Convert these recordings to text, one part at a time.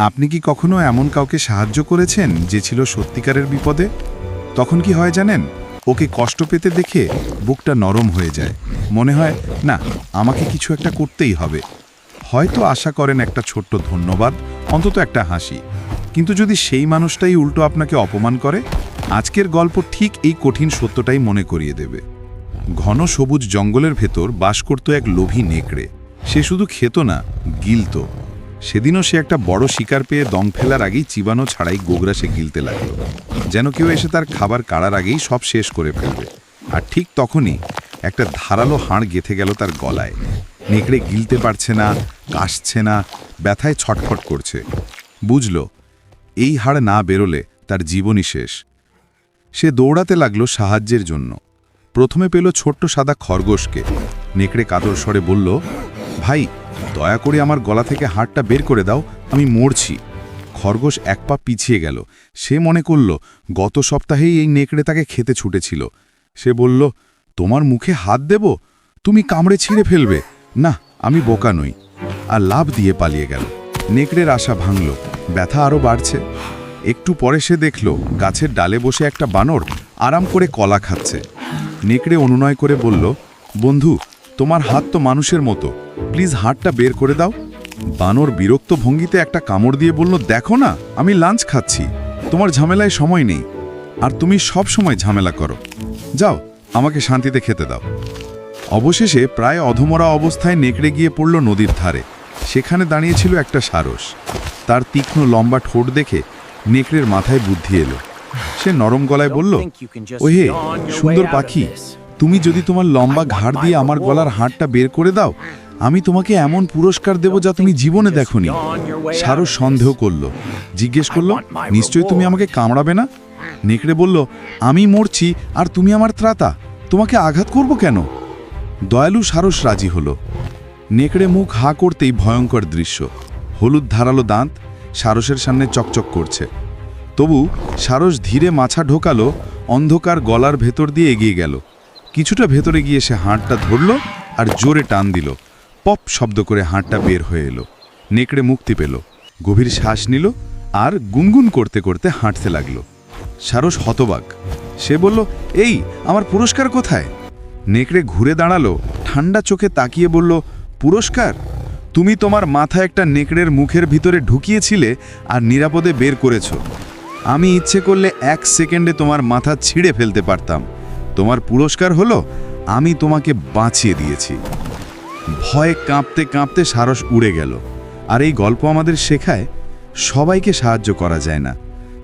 আপনি কি কখনো এমন কাউকে সাহায্য করেছেন যে ছিল সত্যিকারের বিপদে? তখন কি হয় জানেন? ওকে কষ্ট পেতে দেখে বুকটা নরম হয়ে যায়। মনে হয়, না, আমাকে কিছু একটা করতেই হবে। হয়তো আশা করেন একটা ছোট্ট ধন্যবাদ, অন্তত একটা হাসি। কিন্তু যদি সেই মানুষটাই উল্টো আপনাকে অপমান করে, আজকের গল্প ঠিক এই কঠিন সত্যটাই মনে করিয়ে দেবে। ঘন সবুজ জঙ্গলের ভেতর বাস করত এক লোভী নেকড়ে। সে শুধু খেত না, গিলত। সেদিনও সে একটা বড় শিকার পেয়ে দম ফেলার আগেই চিবানো ছাড়াই গোগরা সে গিলতে লাগল। যেন কেউ এসে তার খাবার কাড়ার আগেই সব শেষ করে ফেলবে। আর ঠিক তখনই একটা ধারালো হাড় গেথে গেল তার গলায়। নেকড়ে গিলতে পারছে না, কাশছে না, ব্যথায় ছটফট করছে। বুঝল, এই হাড় না বেরোলে তার জীবনই শেষ। সে দৌড়াতে লাগল সাহায্যের জন্য। প্রথমে পেল ছোট্ট সাদা খরগোশকে। নেকড়ে কাতর স্বরে বলল, ভাই দয়া করে আমার গলা থেকে হাড়টা বের করে দাও, আমি মরছি। খরগোশ এক পা পিছিয়ে গেল। সে মনে করল, গত সপ্তাহেই এই নেকড়ে তাকে খেতে ছুটেছিল। সে বলল, তোমার মুখে হাত দেব? তুমি কামড়ে ছিঁড়ে ফেলবে। না, আমি বোকা নই। আর লাভ দিয়ে পালিয়ে গেল। নেকড়ের আশা ভাঙল। ব্যথা আরও বাড়ছে। একটু পরে সে দেখল, গাছের ডালে বসে একটা বানর আরাম করে কলা খাচ্ছে। নেকড়ে অনুনয় করে বলল, বন্ধু তোমার হাত তো মানুষের মতো। প্লিজ হাতটা বের করে দাও। বানর বিরক্ত ভঙ্গিতে একটা কামড় দিয়ে বলল দেখো না আমি লাঞ্চ খাচ্ছি। তোমার ঝামেলায় সময় নেই। আর তুমি সব সময় ঝামেলা করো। যাও আমাকে শান্তিতে খেতে দাও। অবশেষে প্রায় অধমরা অবস্থায় নেকড়ে গিয়ে পড়ল নদীর ধারে। সেখানে দাঁড়িয়েছিল একটা সারস। তার তীক্ষ্ণ লম্বা ঠোঁট দেখে নেকড়ের মাথায় বুদ্ধি এলো। সে নরম গলায় বলল ওহে সুন্দর পাখি তুমি যদি তোমার লম্বা ঘাড় দিয়ে আমার গলার হাড়টা বের করে দাও, আমি তোমাকে এমন পুরস্কার দেব যা তুমি জীবনে দেখনি। সারস সন্দেহ করল। জিজ্ঞেস করল, নিশ্চয়ই তুমি আমাকে কামড়াবে না? নেকড়ে বলল, আমি মরছি আর তুমি আমার ত্রাতা। তোমাকে আঘাত করব কেন? দয়ালু সারস রাজি হলো। নেকড়ে মুখ হা করতেই ভয়ঙ্কর দৃশ্য। হলুদ ধারালো দাঁত সারসের সামনে চকচক করছে। তবু সারস ধীরে মাছা ঢোকালো, অন্ধকার গলার ভেতর দিয়ে এগিয়ে গেল। কিছুটা ভেতরে গিয়ে সে হাঁটটা ধরল আর জোরে টান দিল। পপ শব্দ করে হাঁটটা বের হয়ে এলো। নেকড়ে মুক্তি পেল। গভীর শ্বাস নিল আর গুনগুন করতে করতে হাঁটতে লাগল। সারস হতবাক। সে বলল, এই, আমার পুরস্কার কোথায়? নেকড়ে ঘুরে দাঁড়াল, ঠান্ডা চোখে তাকিয়ে বলল, পুরস্কার? তুমি তোমার মাথা একটা নেকড়ের মুখের ভিতরে ঢুকিয়েছিলে আর নিরাপদে বের করেছ। আমি ইচ্ছে করলে এক সেকেন্ডে তোমার মাথা ছিঁড়ে ফেলতে পারতাম। তোমার পুরস্কার হলো, আমি তোমাকে বাঁচিয়ে দিয়েছি। ভয়ে কাঁপতে কাঁপতে সারস উড়ে গেল। আর এই গল্প আমাদের শেখায়, সবাইকে সাহায্য করা যায় না।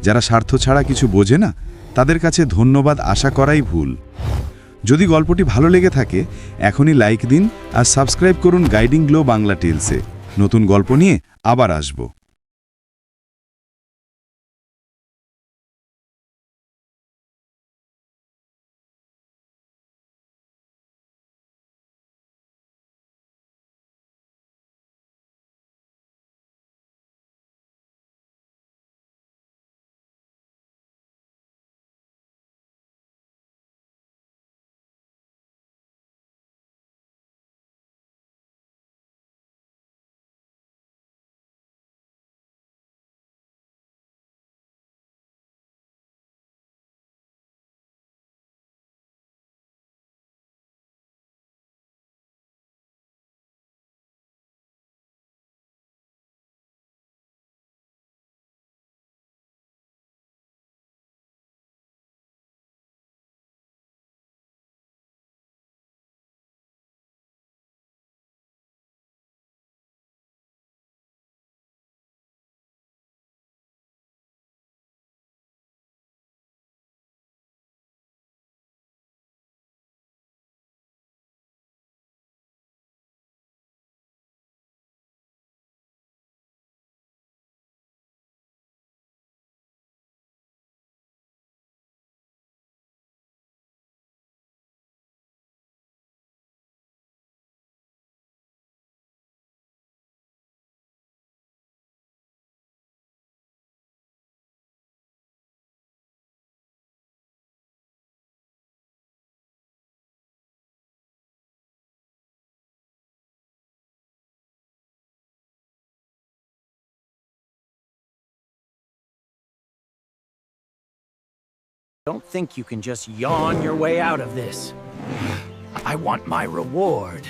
যারা স্বার্থ ছাড়া কিছু বোঝে না, তাদের কাছে ধন্যবাদ আশা করাই ভুল। যদি গল্পটি ভালো লেগে থাকে, এখনই লাইক দিন আর সাবস্ক্রাইব করুন গাইডিং গ্লো বাংলা টেলসে। নতুন গল্প নিয়ে আবার আসব। Don't think you can just yawn your way out of this. I want my reward.